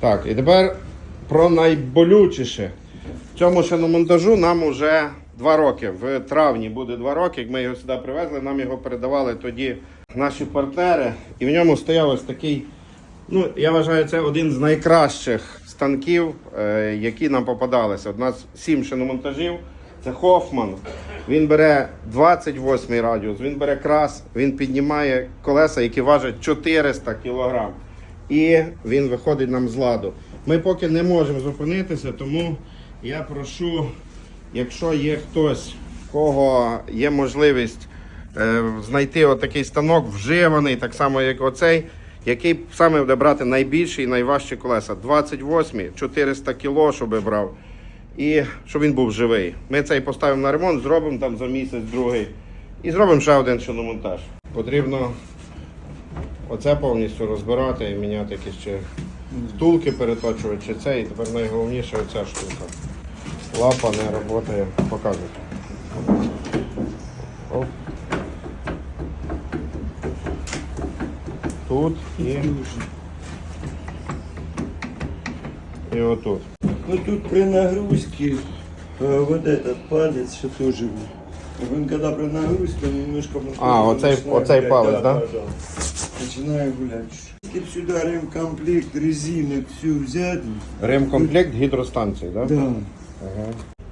Так, і тепер про найболючіше. Цьому шиномонтажу нам вже два роки. В травні буде два роки, як ми його сюди привезли, нам його передавали тоді наші партнери. І в ньому стояв ось такий, ну, я вважаю, це один з найкращих станків, е, які нам попадалися. У нас сім шиномонтажів. Це Хофман. Він бере 28 радіус, він бере крас, він піднімає колеса, які важать 400 кг. І він виходить нам з ладу. Ми поки не можемо зупинитися, тому я прошу, якщо є хтось, в кого є можливість е, знайти отакий станок, вживаний, так само як оцей, який саме буде брати найбільші і найважчі колеса. 28, 400 кг, щоб брав і щоб він був живий. Ми цей поставимо на ремонт, зробимо там за місяць другий. І зробимо ще один шиномонтаж. Потрібно оце повністю розбирати і міняти якісь ще втулки переточувати, чи це. І тепер найголовніше оця штука. Лапа не працює. Показуй. Оп. Тут і, і отут. Ну тут при нагрузке э, вот этот палец, что тоже вот, он когда при нагрузке, он немножко... А, оцей, оцей палець, гулять, да? Начинаю гулять. Если сюда ремкомплект, резинок, все взять, Ремкомплект гідростанції, так? да.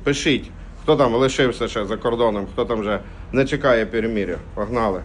Пишіть, хто там лишився ще за кордоном, хто там вже не чекає перемір'я. Погнали.